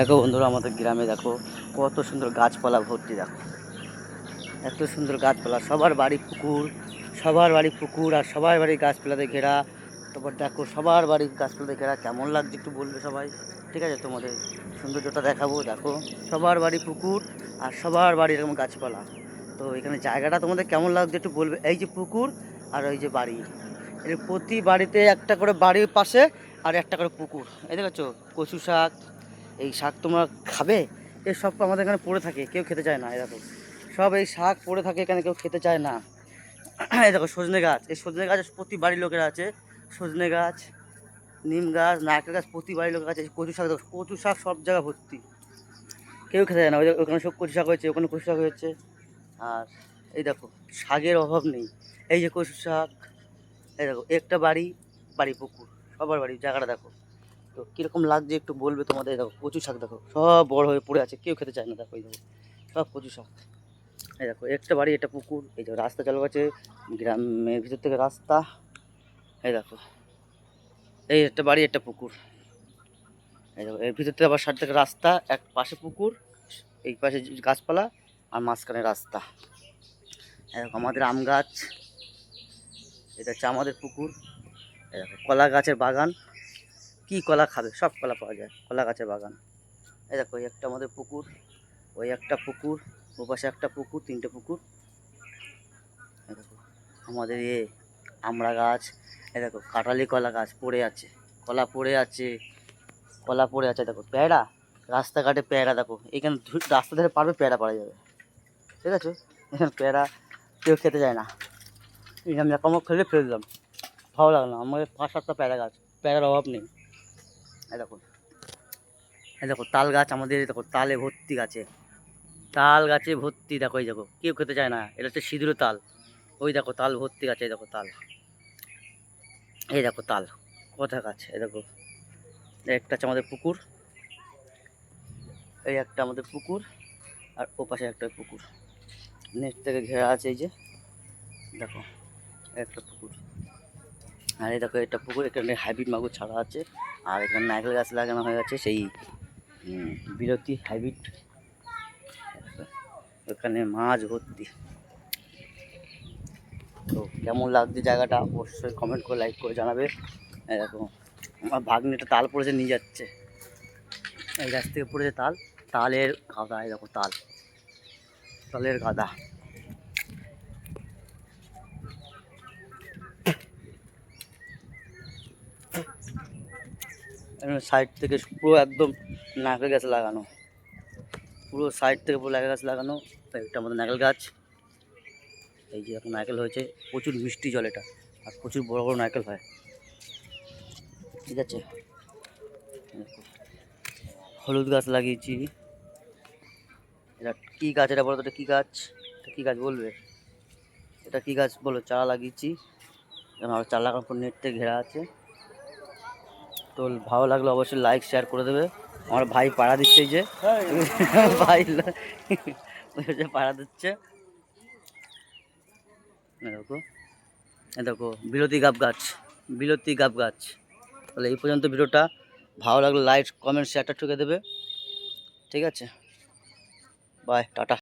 দেখো বন্ধুরা আমাদের গ্রামে দেখো, কত সুন্দর গাছপালা ভর্তি দেখো। এত সুন্দর গাছপালা, সবার বাড়ি পুকুর, সবার বাড়ি পুকুর আর সবার বাড়ি গাছপালাতে ঘেরা। তারপর দেখো, সবার বাড়ি গাছপালাতে ঘেরা, কেমন লাগছে একটু বলবে সবাই? ঠিক আছে, তোমাদের সৌন্দর্যটা দেখাবো, দেখো। সবার বাড়ি পুকুর আর সবার বাড়ি এরকম গাছপালা। তো এখানে জায়গাটা তোমাদের কেমন লাগছে একটু বলবে? এই যে পুকুর আর ওই যে বাড়ি। এর প্রতি বাড়িতে একটা করে বাড়ির পাশে আর একটা করে পুকুর। এই দেখেছ? কচু শাক এই শাক তোমরা খাবে? এই সব আমাদের এখানে পড়ে থাকে, কেউ খেতে চায় না দেখো। সব এই শাক পড়ে থাকে এখানে, কেউ খেতে চায় না। এই দেখো, সজনে গাছ, এই সজনে গাছ প্রতি বাড়ির লোকের আছে। সজনে গাছ, নিম গাছ, নারকেল গাছ প্রতি বাড়ির লোকের আছে। কচু শাক দেখো, কচু শাক সব জায়গায় ভর্তি। কেউ খেতে চায় না, ওই ওখানে সব কচু শাক হয়েছে, ওখানে কচু শাক হয়েছে। আর এই দেখো, শাকের অভাব নেই। এই যে কচু শাক, এই দেখো, একটা বাড়ি বাড়ি পুকুর, সবার বাড়ি, জায়গাটা দেখো। তো কীরকম লাগছে একটু বলবে তোমাদের? দেখো, কচু শাক দেখো, সব বড় হয়ে পড়ে আছে, কেউ খেতে চায় না, দেখো এই দেখো, সব কচু শাক। এই দেখো, একটা বাড়ি, একটা পুকুর, এই দেখো রাস্তা চালু আছে, গ্রামের ভিতর থেকে রাস্তা, এই দেখো, এই একটা বাড়ি, একটা পুকুর। এই দেখো, এর ভিতর থেকে আবার সাইড থেকে রাস্তা, এক পাশে পুকুর, এই পাশে গাছপালা আর মাঝখানে রাস্তা। এই দেখো, আমাদের আম গাছ, এটা হচ্ছে আমাদের পুকুর। এই দেখো, কলা গাছের বাগান। কি কলা খাবে? সব কলা পাওয়া যায়। কলা গাছের বাগান। এই দেখো, এই একটা আমাদের পুকুর, ওই একটা পুকুর, ও পাশে একটা পুকুর, তিনটে পুকুর। আমাদের এ আমড়া গাছ, এই দেখো, কাঁঠালি কলা গাছ পড়ে আছে। কলা পড়ে আছে, কলা পড়ে আছে, দেখো, পেয়ারা, রাস্তাঘাটে পেয়ারা, দেখো, এখানে রাস্তা ধারে পারবে পেয়ারা পাওয়া যাবে। ঠিক আছে? এখানে পেয়ারা কেউ খেতে যায় না। এই আমি একামক খেলে ফেলে দিলাম ভালো লাগল আমাদের পাঁচ সাতটা পেয়ারা গাছ, পেয়ারার অভাব নেই। এই দেখো। এই দেখো, তাল গাছ আমাদের দেখো, তালে ভর্তি গাছে। তাল গাছে ভর্তি, দেখো, এই দেখো, কেউ খেতে চায় না। এটা হচ্ছে সিঁদুর তাল। ওই দেখো, তাল ভর্তি গাছে, এই দেখো, তাল। এই দেখো, তাল। কথা গাছ, এই দেখো। একটা হচ্ছে আমাদের পুকুর। এই একটা আমাদের পুকুর, আর ও পাশে একটা পুকুর। নেট থেকে ঘেরা আছে এই যে। দেখো, একটা পুকুর। আর এই দেখো এটা পুকুর, এখানে হাইব্রিড মাগুর ছাড়া আছে। আর এখানে নারকেল গাছ লাগানো হয়ে গেছে, সেই বিরতি হাইব্রিড। ওখানে মাছ ভর্তি। তো কেমন লাগছে জায়গাটা, অবশ্যই কমেন্ট করে লাইক করে জানাবে। দেখো, আমার ভাগ্নিটা তাল পড়েছে, নিয়ে যাচ্ছে। এই গাছ থেকে পড়েছে তাল। তালের গাদা দেখো তাল। তালের গাদা। সাইড থেকে পুরো একদম নারকেল গাছ লাগানো। পুরো সাইড থেকে পুরো নারকেল গাছ লাগানো। একটা আমাদের নারকেল গাছ। এই যে এখন নারকেল হয়েছে। প্রচুর মিষ্টি জল এটা। আর প্রচুর বড় বড় নারকেল হয়। ঠিক আছে? হলুদ গাছ লাগিয়েছি। এটা কী গাছ এটা বলো তো? এটা কী গাছ? এটা কী গাছ বলবে? এটা কী গাছ বলো? চারা লাগিয়েছি। যেন আর চারা লাগানোর পর নেট থেকে ঘেরা আছে। তো ভালো লাগলে অবশ্যই লাইক শেয়ার করে দেবে। আমার ভাই পাড়া দিচ্ছে এই যে। ভাই যে পাড়া দিচ্ছে। দেখো। দেখো বিরতি গাব গাছ বিরতি গাব গাছ। তাহলে এই পর্যন্ত ভিডিওটা। ভালো লাগলে লাইক কমেন্ট শেয়ারটা ঠুকে দেবে। ঠিক আছে। Bye tata.